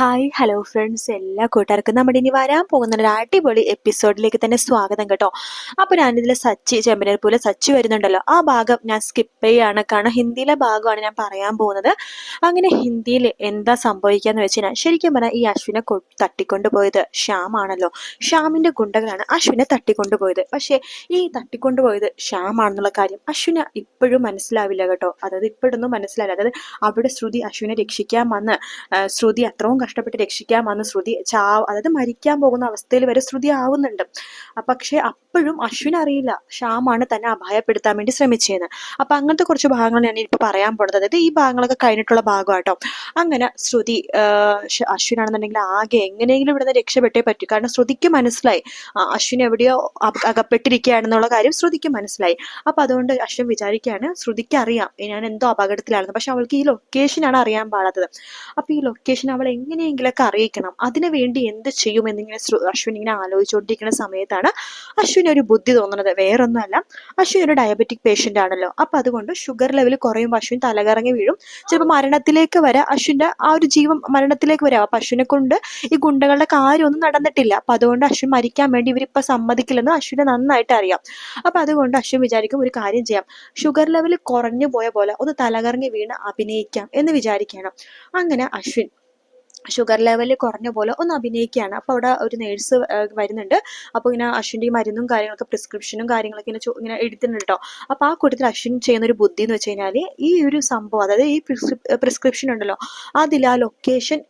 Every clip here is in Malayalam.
ഹായ് ഹലോ ഫ്രണ്ട്സ് എല്ലാ കൂട്ടുകാർക്കും നമ്മുടെ ഇനി വരാൻ പോകുന്ന ഒരു അടിപൊളി എപ്പിസോഡിലേക്ക് തന്നെ സ്വാഗതം കേട്ടോ. അപ്പോൾ ഞാനിതിൽ സച്ചി ചെമ്പനർ പോലെ സച്ചി വരുന്നുണ്ടല്ലോ. ആ ഭാഗം ഞാൻ സ്കിപ്പ് ചെയ്യാണ്. കാരണം ഹിന്ദിയിലെ ഭാഗമാണ് ഞാൻ പറയാൻ പോകുന്നത്. അങ്ങനെ ഹിന്ദിയിൽ എന്താ സംഭവിക്കാന്ന് വെച്ച് കഴിഞ്ഞാൽ ശരിക്കും പറഞ്ഞാൽ ഈ അശ്വിനെ തട്ടിക്കൊണ്ടുപോയത് ശ്യാമാണല്ലോ ശ്യാമിന്റെ ഗുണ്ടകളാണ് അശ്വിനെ തട്ടിക്കൊണ്ടുപോയത്. പക്ഷേ ഈ തട്ടിക്കൊണ്ടുപോയത് ശ്യാമാണെന്നുള്ള കാര്യം അശ്വിന് ഇപ്പോഴും മനസ്സിലാവില്ല കേട്ടോ. അതായത് ഇപ്പോഴൊന്നും മനസ്സിലാവില്ല. അതായത് അവിടെ ശ്രുതി അശ്വിനെ രക്ഷിക്കാൻ വന്ന് ശ്രുതി അത്രയും കഷ്ടപ്പെട്ട് രക്ഷിക്കാൻ വന്ന് ശ്രുതി ചാ അതായത് മരിക്കാൻ പോകുന്ന അവസ്ഥയിൽ വരെ ശ്രുതി ആവുന്നുണ്ട്. പക്ഷേ അപ്പോഴും അശ്വിൻ അറിയില്ല. ശ്യാമാണ് തന്നെ അപായപ്പെടുത്താൻ വേണ്ടി ശ്രമിച്ചതെന്ന് അപ്പൊ അങ്ങനത്തെ കുറച്ച് ഭാഗങ്ങൾ ഞാൻ ഇപ്പൊ പറയാൻ പോണത്. അതായത് ഈ ഭാഗങ്ങളൊക്കെ കഴിഞ്ഞിട്ടുള്ള ഭാഗമാട്ടോ അങ്ങനെ ശ്രുതി അശ്വിനാണെന്നുണ്ടെങ്കിൽ ആകെ എങ്ങനെയെങ്കിലും ഇവിടുന്ന് രക്ഷപ്പെട്ടേ പറ്റൂ. കാരണം ശ്രുതിക്ക് മനസ്സിലായി. അശ്വിൻ എവിടെയോ അക- അകപ്പെട്ടിരിക്കുകയാണെന്നുള്ള കാര്യം ശ്രുതിക്ക് മനസ്സിലായി. അപ്പൊ അതുകൊണ്ട് അശ്വിൻ വിചാരിക്കുകയാണ് ശ്രുതിക്ക് അറിയാം. ഞാൻ എന്തോ അപകടത്തിലാണെന്ന്. പക്ഷെ അവൾക്ക് ഈ ലൊക്കേഷൻ ആണ് അറിയാൻ പാടാത്തത്. അപ്പൊ ഈ ലൊക്കേഷൻ അവൾ എങ്ങനെയെങ്കിലൊക്കെ അറിയിക്കണം. അതിനു വേണ്ടി എന്ത് ചെയ്യും എന്നിങ്ങനെ അശ്വിൻ ഇങ്ങനെ ആലോചിച്ചുകൊണ്ടിരിക്കുന്ന സമയത്താണ് അശ്വിന് ഒരു ബുദ്ധി തോന്നുന്നത്. വേറൊന്നുമല്ല. അശ്വിൻ ഒരു ഡയബറ്റിക് പേഷ്യന്റ് ആണല്ലോ. അപ്പൊ അതുകൊണ്ട് ഷുഗർ ലെവൽ കുറയുമ്പോൾ അശ്വിൻ തലകറങ്ങി വീഴും. ചിലപ്പോൾ മരണത്തിലേക്ക് വരെ അശ്വിന്റെ ആ ഒരു ജീവൻ മരണത്തിലേക്ക് വരാം. അപ്പൊ അശ്വിനെ കൊണ്ട് ഈ ഗുണ്ടകളുടെ കാര്യമൊന്നും നടന്നിട്ടില്ല. അപ്പൊ അതുകൊണ്ട് അശ്വിൻ മരിക്കാൻ വേണ്ടി ഇവരിപ്പൊ സമ്മതിക്കില്ലെന്ന് അശ്വിനെ നന്നായിട്ട് അറിയാം. അപ്പൊ അതുകൊണ്ട് അശ്വിൻ വിചാരിക്കും ഒരു കാര്യം ചെയ്യാം. ഷുഗർ ലെവൽ കുറഞ്ഞു പോയ പോലെ ഒന്ന് തലകറങ്ങി വീണ് അഭിനയിക്കാം എന്ന് വിചാരിക്കണം. അങ്ങനെ അശ്വിൻ ഷുഗർ ലെവൽ കുറഞ്ഞ പോലെ ഒന്ന് അഭിനയിക്കുകയാണ്. അപ്പോൾ അവിടെ ഒരു നേഴ്സ് വരുന്നുണ്ട്. അപ്പോൾ ഇങ്ങനെ അശ്വിന്റെ ഈ മരുന്നും കാര്യങ്ങളൊക്കെ പ്രിസ്ക്രിപ്ഷനും കാര്യങ്ങളൊക്കെ ഇങ്ങനെ ഇങ്ങനെ എടുത്തിട്ടുണ്ട് കേട്ടോ അപ്പോൾ ആ കൂട്ടത്തിൽ അശ്വിൻ ചെയ്യുന്ന ഒരു ബുദ്ധി എന്ന് വെച്ച് കഴിഞ്ഞാൽ ഈ ഒരു സംഭവം അതായത് ഈ പ്രിസ്ക്രിപ്ഷൻ ഉണ്ടല്ലോ അതിൽ ആ ലൊക്കേഷൻ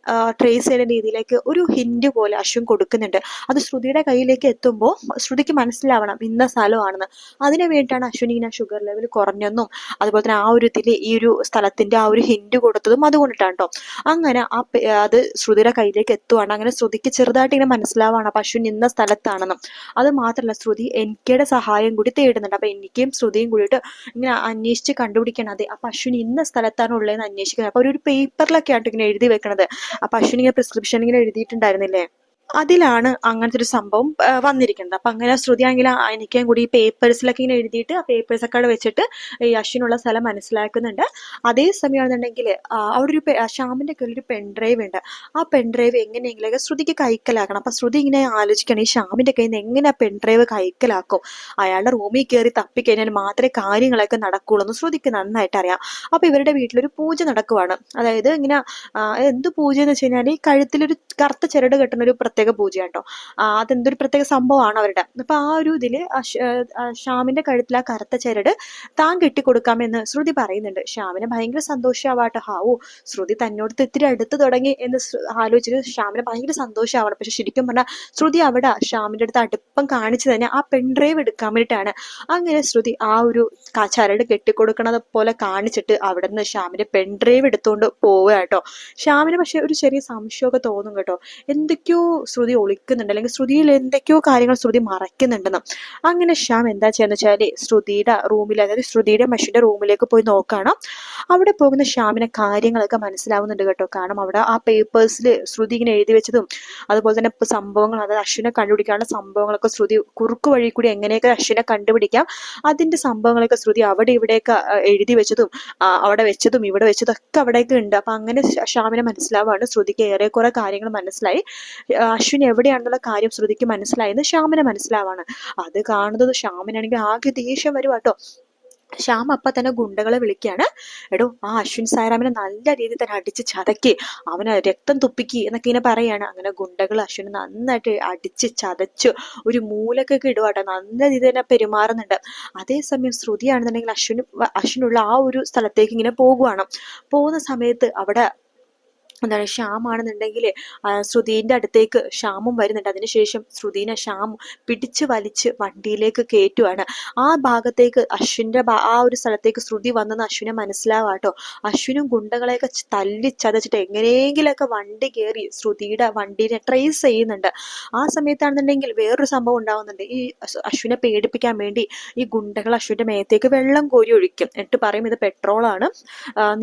ട്രേസ് ചെയ്യുന്ന രീതിയിലേക്ക് ഒരു ഹിൻഡ് പോലെ അശ്വിൻ കൊടുക്കുന്നുണ്ട്. അത് ശ്രുതിയുടെ കയ്യിലേക്ക് എത്തുമ്പോൾ ശ്രുതിക്ക് മനസ്സിലാവണം ഇന്ന സ്ഥലമാണെന്ന്. അതിനു വേണ്ടിയിട്ടാണ് അശ്വിൻ ഇങ്ങനെ ഷുഗർ ലെവൽ കുറഞ്ഞെന്നും അതുപോലെ തന്നെ ആ ഒരു ഇതിൽ ഈ ഒരു സ്ഥലത്തിന്റെ ആ ഒരു ഹിൻഡ് കൊടുത്തതും അതുകൊണ്ടിട്ടാണ് കേട്ടോ അങ്ങനെ ആ അത് ശ്രുതിയുടെ കയ്യിലേക്ക് എത്തുവാണ്. അങ്ങനെ ശ്രുതിക്ക് ചെറുതായിട്ട് ഇങ്ങനെ മനസ്സിലാവാണ്. അപ്പൊ അശ്വിൻ ഇന്ന സ്ഥലത്താണെന്നും. അത് മാത്രമല്ല ശ്രുതി എനിക്കയുടെ സഹായം കൂടി തേടുന്നുണ്ട്. അപ്പൊ എനിക്കും ശ്രുതിയും കൂടിയിട്ട് ഇങ്ങനെ അന്വേഷിച്ച് കണ്ടുപിടിക്കണം. അതെ അപ്പൊ അശ്വിൻ ഇന്ന സ്ഥലത്താണ് ഉള്ളതെന്ന് അന്വേഷിക്കുന്നത്. അപ്പൊ ഒരു പേപ്പറിലൊക്കെ ആയിട്ട് ഇങ്ങനെ എഴുതി വെക്കണത്. അപ്പൊ അശ്വിൻ ഇങ്ങനെ പ്രിസ്ക്രിപ്ഷൻ ഇങ്ങനെ എഴുതിയിട്ടുണ്ടായിരുന്നില്ലേ? അതിലാണ് അങ്ങനത്തെ ഒരു സംഭവം വന്നിരിക്കുന്നത്. അപ്പൊ അങ്ങനെ ശ്രുതി ആണെങ്കിൽ എനിക്കും കൂടി ഈ പേപ്പേഴ്സിലൊക്കെ ഇങ്ങനെ എഴുതിയിട്ട് ആ പേപ്പേഴ്സ് ഒക്കെ അവിടെ വെച്ചിട്ട് ഈ അശ്വിനുള്ള സ്ഥലം മനസ്സിലാക്കുന്നുണ്ട്. അതേ സമയമാണെന്നുണ്ടെങ്കിൽ അവിടെ ഒരു ശ്യാമിന്റെ കയ്യിൽ ഒരു പെൺഡ്രൈവ് ഉണ്ട്. ആ പെൺഡ്രൈവ് എങ്ങനെയെങ്കിലൊക്കെ ശ്രുതിക്ക് കൈക്കലാക്കണം. അപ്പൊ ശ്രുതി ഇങ്ങനെ ആലോചിക്കണം ഈ ശ്യാമിന്റെ കയ്യിൽ നിന്ന് എങ്ങനെ ആ പെൺഡ്രൈവ് കൈക്കലാക്കും? അയാളുടെ റൂമിൽ കയറി തപ്പിക്കഴിഞ്ഞാൽ മാത്രമേ കാര്യങ്ങളൊക്കെ നടക്കുള്ളൂ എന്ന് ശ്രുതിക്ക് നന്നായിട്ട് അറിയാം. അപ്പൊ ഇവരുടെ വീട്ടിലൊരു പൂജ നടക്കുവാണ്. അതായത് ഇങ്ങനെ എന്ത് പൂജ എന്ന് വെച്ച് കഴിഞ്ഞാൽ ഈ കഴുത്തിലൊരു കറുത്ത ചിരട് കെട്ടുന്ന ഒരു പ്രത്യേക പൂജ കേട്ടോ അതെന്തൊരു പ്രത്യേക സംഭവമാണ് അവരുടെ. അപ്പൊ ആ ഒരു ഇതിൽ ഷ്യാമിന്റെ കഴുത്തിൽ ആ കറുത്ത ചരട് താൻ കെട്ടിക്കൊടുക്കാമെന്ന് ശ്രുതി പറയുന്നുണ്ട്. ശ്യാമിനെ ഭയങ്കര സന്തോഷമാവാട്ടോ ഹാവോ ശ്രുതി തന്നോട് ഇത്തിരി അടുത്ത് തുടങ്ങി എന്ന് ആലോചിച്ചിട്ട് ശ്യാമിനെ ഭയങ്കര സന്തോഷമാവണം പക്ഷെ ശരിക്കും പറഞ്ഞാൽ ശ്രുതി അവിടെ ശ്യാമിന്റെ അടുത്ത് അടുപ്പം കാണിച്ചു തന്നെ ആ പെൺഡ്രൈവ് എടുക്കാൻ വേണ്ടിയിട്ടാണ്. അങ്ങനെ ശ്രുതി ആ ഒരു ചരട് കെട്ടിക്കൊടുക്കണത് പോലെ കാണിച്ചിട്ട് അവിടെ നിന്ന് ശ്യാമിന്റെ പെൺഡ്രൈവ് എടുത്തുകൊണ്ട് പോവുക കേട്ടോ ശ്യാമിന് പക്ഷെ ഒരു ചെറിയ സംശയമൊക്കെ തോന്നും കേട്ടോ. എന്തൊക്കെയോ ശ്രുതി ഒളിക്കുന്നുണ്ട്. അല്ലെങ്കിൽ ശ്രുതിയിൽ എന്തൊക്കെയോ കാര്യങ്ങൾ ശ്രുതി മറയ്ക്കുന്നുണ്ടെന്ന്. അങ്ങനെ ശ്യാം എന്താ ചെയ്യുന്ന വെച്ചാൽ ശ്രുതിയുടെ റൂമിൽ അതായത് ശ്രുതിയുടെ മഷിയുടെ റൂമിലേക്ക് പോയി നോക്കുകയാണ്. അവിടെ പോകുന്ന ശ്യാമിനെ കാര്യങ്ങളൊക്കെ മനസ്സിലാവുന്നുണ്ട് കേട്ടോ. കാരണം അവിടെ ആ പേപ്പേഴ്സിൽ ശ്രുതി ഇങ്ങനെ എഴുതി വെച്ചതും അതുപോലെ തന്നെ സംഭവങ്ങൾ അതായത് അശ്വിനെ കണ്ടുപിടിക്കാനുള്ള സംഭവങ്ങളൊക്കെ ശ്രുതി കുറുക്ക് വഴി കൂടി എങ്ങനെയൊക്കെ അശ്വിനെ കണ്ടുപിടിക്കാം അതിന്റെ സംഭവങ്ങളൊക്കെ ശ്രുതി അവിടെ ഇവിടെയൊക്കെ എഴുതി വെച്ചതും അവിടെ വെച്ചതും ഇവിടെ വെച്ചതും ഒക്കെ അവിടെയൊക്കെ ഉണ്ട്. അപ്പൊ അങ്ങനെ ശ്യാമിനെ മനസ്സിലാവാണ് ശ്രുതിക്ക് ഏറെക്കുറെ കാര്യങ്ങൾ മനസ്സിലായി. അശ്വിൻ എവിടെയാണെന്നുള്ള കാര്യം ശ്രുതിക്ക് മനസ്സിലായെന്ന് ശ്യാമിനെ മനസ്സിലാവാണ്. അത് കാണുന്നത് ശ്യാമിനാണെങ്കിൽ ആകെ ദേഷ്യം വരും കേട്ടോ. ശ്യാം അപ്പ തന്നെ ഗുണ്ടകളെ വിളിക്കുകയാണ്. എടോ ആ അശ്വിൻ സായറാമിനെ നല്ല രീതിയിൽ തന്നെ അടിച്ച് ചതക്കി അവന് രക്തം തുപ്പിക്കി എന്നൊക്കെ ഇങ്ങനെ പറയാണ്. അങ്ങനെ ഗുണ്ടകൾ അശ്വിനെ നന്നായിട്ട് അടിച്ച് ചതച്ചു ഒരു മൂലക്കൊക്കെ ഇടുവാട്ടോ നല്ല രീതിയിൽ തന്നെ പെരുമാറുന്നുണ്ട്. അതേസമയം ശ്രുതിയാണെന്നുണ്ടെങ്കിൽ അശ്വിന് അശ്വിനുള്ള ആ ഒരു സ്ഥലത്തേക്ക് ഇങ്ങനെ പോകുവാണ്. പോകുന്ന സമയത്ത് അവിടെ എന്താണ് ശ്യാമാണെന്നുണ്ടെങ്കിൽ ശ്രുതിന്റെ അടുത്തേക്ക് ശ്യാമും വരുന്നുണ്ട്. അതിനുശേഷം ശ്രുതിനെ ശ്യാം പിടിച്ച് വലിച്ച് വണ്ടിയിലേക്ക് കയറ്റുവാണ്. ആ ഭാഗത്തേക്ക് അശ്വിന്റെ ആ ഒരു സ്ഥലത്തേക്ക് ശ്രുതി വന്നെന്ന് അശ്വിനെ മനസ്സിലാവാട്ടോ അശ്വിനും ഗുണ്ടകളെയൊക്കെ തല്ലി ചതച്ചിട്ട് എങ്ങനെയെങ്കിലൊക്കെ വണ്ടി കയറി ശ്രുതിയുടെ വണ്ടീനെ ട്രേസ് ചെയ്യുന്നുണ്ട്. ആ സമയത്താണെന്നുണ്ടെങ്കിൽ വേറൊരു സംഭവം ഉണ്ടാവുന്നുണ്ട്. ഈ അശ്വിനെ പേടിപ്പിക്കാൻ വേണ്ടി ഈ ഗുണ്ടകൾ അശ്വിന്റെ മേത്തേക്ക് വെള്ളം കോരി ഒഴിക്കും. എന്നിട്ട് പറയും ഇത് പെട്രോളാണ്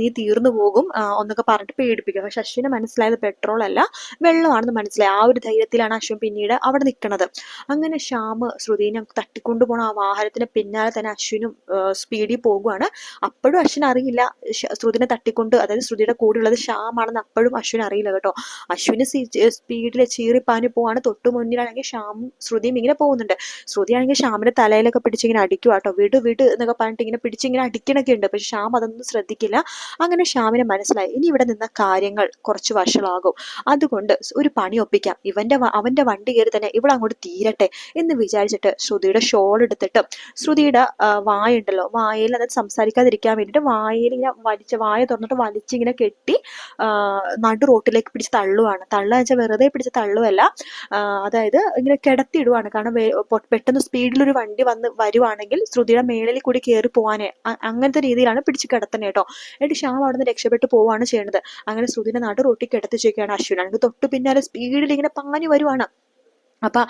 നീ തീർന്നു പോകും. ഒന്നൊക്കെ പറഞ്ഞിട്ട് പേടിപ്പിക്കും. പക്ഷെ അശ്വിന് മനസ്സിലായത് പെട്രോൾ അല്ല വെള്ളമാണെന്ന് മനസ്സിലായി. ആ ഒരു ധൈര്യത്തിലാണ് അശ്വിൻ പിന്നീട് അവിടെ നിൽക്കുന്നത്. അങ്ങനെ ശ്യാം ശ്രുതിനെ തട്ടിക്കൊണ്ടുപോണ ആ വാഹനത്തിന് പിന്നാലെ തന്നെ അശ്വിനും സ്പീഡിൽ പോകുവാണ്. അപ്പോഴും അശ്വിൻ അറിയില്ല. ശ്രുതിനെ തട്ടിക്കൊണ്ട് അതായത് ശ്രുതിയുടെ കൂടെയുള്ളത് ശ്യാമാണെന്ന് അപ്പോഴും അശ്വിൻ അറിയില്ല കേട്ടോ. അശ്വിന് സ്പീഡിൽ ചീറിപ്പാഞ്ഞു പോവാണ്. തൊട്ടു മുന്നിലാണെങ്കിൽ ശ്യാമും ശ്രുതിയും ഇങ്ങനെ പോകുന്നുണ്ട്. ശ്രുതിയാണെങ്കിൽ ശ്യാമിന്റെ തലയിലൊക്കെ പിടിച്ചിങ്ങനെ അടിക്കുക കേട്ടോ. വിട് വിട് എന്നൊക്കെ പറഞ്ഞിട്ട് ഇങ്ങനെ പിടിച്ചിങ്ങനെ അടിക്കണൊക്കെ ഉണ്ട്. പക്ഷെ ശ്യാം അതൊന്നും ശ്രദ്ധിക്കില്ല. അങ്ങനെ ശ്യാമിന് മനസ്സിലായി. ഇനി ഇവിടെ നിന്ന കാര്യങ്ങൾ കുറച്ച് വഷളാകും. അതുകൊണ്ട് ഒരു പണി ഒപ്പിക്കാം. ഇവന്റെ അവന്റെ വണ്ടി കയറി തന്നെ ഇവിടെ അങ്ങോട്ട് തീരട്ടെ എന്ന് വിചാരിച്ചിട്ട് ശ്രുതിയുടെ ഷോൾ എടുത്തിട്ട് ശ്രുതിയുടെ വായുണ്ടല്ലോ വായയിൽ അതായത് സംസാരിക്കാതിരിക്കാൻ വേണ്ടിയിട്ട് വായയിൽ ഇങ്ങനെ വലിച്ച വായ തുറന്നിട്ട് വലിച്ചിങ്ങനെ കെട്ടി നടു റോട്ടിലേക്ക് പിടിച്ച് തള്ളുവാണ്. തള്ളുക വെച്ചാൽ വെറുതെ പിടിച്ച് തള്ളുവല്ല അതായത് ഇങ്ങനെ കിടത്തിയിടുവാണ്. കാരണം പെട്ടെന്ന് സ്പീഡിലൊരു വണ്ടി വന്ന് വരുവാണെങ്കിൽ ശ്രുതിയുടെ മേളിൽ കൂടി കയറി പോവാനേ. അങ്ങനത്തെ രീതിയിലാണ് പിടിച്ച് കിടത്തണേ കേട്ടോ എന്നിട്ട് ശ്യാം അവിടെ നിന്ന് രക്ഷപ്പെട്ട് പോവാണ് ചെയ്യുന്നത് അങ്ങനെ ശ്രുതിനെ നടു റോട്ടി ചെയ്യുകയാണ് അശ്വിൻ. തൊട്ടു പിന്നാലെ സ്പീഡിൽ ഇങ്ങനെ പാഞ്ഞു വരുവാണ്. അപ്പൊ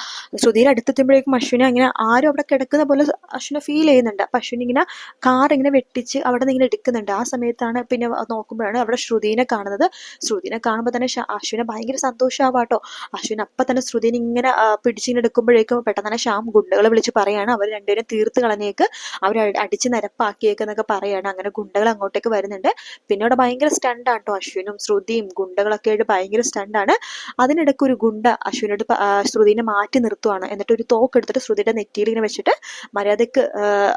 ശ്രുതിയുടെ അടുത്തെത്തുമ്പോഴേക്കും അശ്വിനെ അങ്ങനെ ആരും അവിടെ കിടക്കുന്ന പോലെ അശ്വിനെ ഫീൽ ചെയ്യുന്നുണ്ട്. അപ്പൊ അശ്വിൻ ഇങ്ങനെ കാർ ഇങ്ങനെ വെട്ടിച്ച് അവിടെ നിന്ന് ഇങ്ങനെ എടുക്കുന്നുണ്ട്. ആ സമയത്താണ് പിന്നെ നോക്കുമ്പോഴാണ് അവിടെ ശ്രുതിനെ കാണുന്നത്. ശ്രുതിനെ കാണുമ്പോൾ തന്നെ അശ്വിനെ ഭയങ്കര സന്തോഷമാവാട്ടോ അശ്വിൻ അപ്പൊ തന്നെ ശ്രുതിനെ ഇങ്ങനെ പിടിച്ചിങ്ങനെ എടുക്കുമ്പോഴേക്കും പെട്ടെന്ന് തന്നെ ശ്യാം ഗുണ്ടകളെ വിളിച്ച് പറയാണ്. അവർ രണ്ടുപേരും തീർത്ത് കളഞ്ഞേക്ക്. അവർ അടിച്ച് നിരപ്പാക്കിയേക്കെന്നൊക്കെ പറയാണ്. അങ്ങനെ ഗുണ്ടകൾ അങ്ങോട്ടേക്ക് വരുന്നുണ്ട്. പിന്നെ അവിടെ ഭയങ്കര സ്റ്റണ്ടാണ് കേട്ടോ അശ്വിനും ശ്രുതിയും ഗുണ്ടകളൊക്കെ ആയിട്ട് ഭയങ്കര സ്റ്റണ്ടാണ്. അതിനിടയ്ക്ക് ഒരു ഗുണ്ട അശ്വിനോട് ആ, ശ്രുതിനെ മാറ്റി നിർത്തുവാണ്. എന്നിട്ട് ഒരു തോക്ക് എടുത്തിട്ട് ശ്രുതിയുടെ നെറ്റിയിൽ ഇങ്ങനെ വെച്ചിട്ട് മര്യാദയ്ക്ക്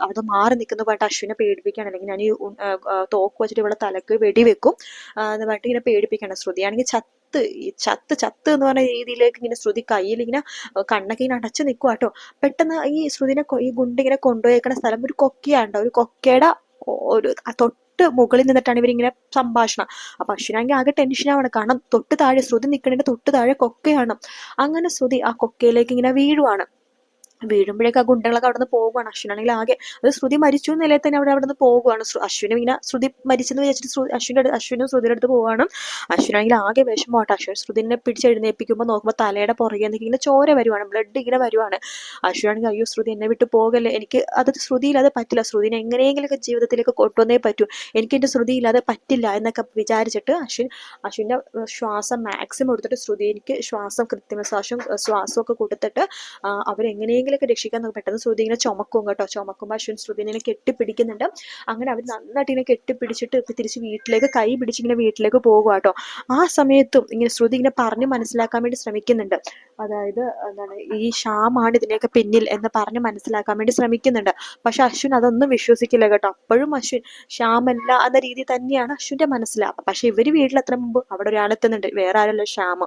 അത് മാറി നിൽക്കുന്ന പറഞ്ഞിട്ട് അശ്വിനെ പേടിപ്പിക്കുകയാണ്. അല്ലെങ്കിൽ ഞാൻ ഈ തോക്ക് വെച്ചിട്ട് ഇവിടെ തലക്ക് വെടിവെക്കും എന്ന് പറഞ്ഞിട്ട് ഇങ്ങനെ പേടിപ്പിക്കുകയാണ് ശ്രുതിയാണെങ്കിൽ ചത്ത് ചത്ത് ചത്ത് എന്ന് പറഞ്ഞ രീതിയിലേക്ക് ഇങ്ങനെ ശ്രുതി കയ്യിൽ ഇങ്ങനെ കണ്ണൊക്കെ ഇങ്ങനെ അടച്ചു നിൽക്കുക കേട്ടോ. പെട്ടെന്ന് ഈ ശ്രുതിനെ ഈ ഗുണ്ടിങ്ങനെ കൊണ്ടുപോയേക്കുന്ന സ്ഥലം ഒരു കൊക്കയാണ് ഒരു കൊക്കയുടെ ഒരു ആ തൊട്ട് മുകളിൽ നിന്നിട്ടാണ് ഇവരിങ്ങനെ സംഭാഷണം. അപ്പൊ അശ്വിനാങ്കി ആകെ ടെൻഷനാവണം കാരണം തൊട്ട് താഴെ ശ്രുതി നിൽക്കണതിന്റെ തൊട്ട് താഴെ കൊക്കയാണ്. അങ്ങനെ ശ്രുതി ആ കൊക്കയിലേക്ക് ഇങ്ങനെ വീഴുവാണ്. വീഴുമ്പോഴേക്ക് ആ ഗുണ്ടകളൊക്കെ അവിടെ നിന്ന് പോകുവാണ്. അശ്വിനാണെങ്കിൽ ആകെ അത് ശ്രുതി മരിച്ചു എന്ന നിലയിൽ തന്നെ അവിടെ അവിടെ നിന്ന് പോകുവാണ് അശ്വിനും ഇങ്ങനെ ശ്രുതി മരിച്ചെന്ന് വിചാരിച്ചിട്ട് അടുത്ത് അശ്വിനും ശ്രുതിയുടെ അടുത്ത് പോവാണ്. അശ്വിനാണെങ്കിൽ ആകെ വിഷമമാട്ടെ. അശ്വിൻ ശ്രുതിനെ പിടിച്ചെഴുന്നേൽപ്പിക്കുമ്പോൾ നോക്കുമ്പോൾ തലയുടെ പുറകെ നിന്ന് ഇങ്ങനെ ചോര വരുവാണ്. ബ്ലഡ് ഇങ്ങനെ വരുവാണ്. അശ്വിനാണെങ്കിൽ അയ്യോ ശ്രുതി എന്നെ വിട്ട് പോകല്ലേ. എനിക്ക് അത് ശ്രുതിയില്ലാതെ പറ്റില്ല. ശ്രുതിനെ എങ്ങനെയെങ്കിലൊക്കെ ജീവിതത്തിലേക്ക് കൊണ്ടുവന്നേ പറ്റൂ. എനിക്ക് എന്റെ ശ്രുതി ഇല്ലാതെ പറ്റില്ല എന്നൊക്കെ വിചാരിച്ചിട്ട് അശ്വിൻ അശ്വിന്റെ ശ്വാസം മാക്സിമം എടുത്തിട്ട് ശ്രുതി എനിക്ക് ശ്വാസം കൃത്രിമ ശ്വാസം ശ്വാസമൊക്കെ കൊടുത്തിട്ട് ആ, അവരെങ്ങനെയെങ്കിലുമൊക്കെ രക്ഷിക്കാൻ നോക്കും പെട്ടെന്ന് ശ്രുതി ഇങ്ങനെ ചുമക്കും കേട്ടോ. ചുമക്കുമ്പോൾ അശ്വിൻ ശ്രുതിനെ കെട്ടിപ്പിടിക്കുന്നുണ്ട്. അങ്ങനെ അവർ നന്നായിട്ട് ഇങ്ങനെ കെട്ടിപ്പിടിച്ചിട്ട് തിരിച്ച് വീട്ടിലേക്ക് കൈ പിടിച്ചിങ്ങനെ വീട്ടിലേക്ക് പോകുക കേട്ടോ. ആ സമയത്തും ഇങ്ങനെ ശ്രുതി ഇങ്ങനെ പറഞ്ഞ് മനസ്സിലാക്കാൻ വേണ്ടി ശ്രമിക്കുന്നുണ്ട്. അതായത് എന്താണ് ഈ ഷാമാണ് ഇതിനെയൊക്കെ പിന്നിൽ എന്ന് പറഞ്ഞ് മനസ്സിലാക്കാൻ വേണ്ടി ശ്രമിക്കുന്നുണ്ട്. പക്ഷെ അശ്വിൻ അതൊന്നും വിശ്വസിക്കില്ല കേട്ടോ. അപ്പോഴും അശ്വിൻ ശ്യാമല്ല എന്ന രീതി തന്നെയാണ് അശ്വിന്റെ മനസ്സിലാവുക പക്ഷെ ഇവർ വീട്ടിലെത്ര മുമ്പ് അവിടെ ഒരാളെത്തുന്നുണ്ട് വേറെ ആരല്ലോ ഷ്യാമ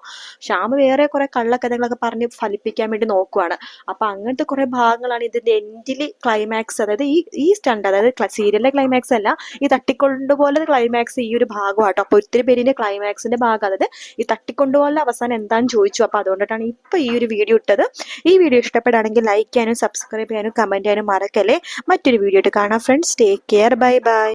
ശ്യാമ് വേറെ കുറെ കള്ളക്കഥകളൊക്കെ പറഞ്ഞ് ഫലിപ്പിക്കാൻ വേണ്ടി നോക്കുവാണ്. അപ്പൊ അങ്ങനത്തെ കുറെ ഭാഗങ്ങളാണ് ഇതിന്റെ എൻഡിൽ ക്ലൈമാക്സ് അതായത് ഈ ഈ സ്റ്റണ്ട് അതായത് സീരിയലിലെ ക്ലൈമാക്സ് അല്ല ഈ തട്ടിക്കൊണ്ടുപോലെ ക്ലൈമാക്സ് ഈ ഒരു ഭാഗമാട്ടോ. അപ്പൊ ഒത്തിരി പേരിന്റെ ക്ലൈമാക്സിന്റെ ഭാഗം. അതായത് ഈ തട്ടിക്കൊണ്ടുപോലെ അവസാനം എന്താന്ന് ചോദിച്ചു. അപ്പൊ അതുകൊണ്ടിട്ടാണ് ഇപ്പൊ ഈ ഒരു വീഡിയോ ഇട്ടത്. ഈ വീഡിയോ ഇഷ്ടപ്പെടുകയാണെങ്കിൽ ലൈക്ക് ചെയ്യാനും സബ്സ്ക്രൈബ് ചെയ്യാനും കമന്റ് ചെയ്യാനും മറക്കല്ലേ. മറ്റൊരു വീഡിയോ ആയിട്ട് കാണാം friends take care bye bye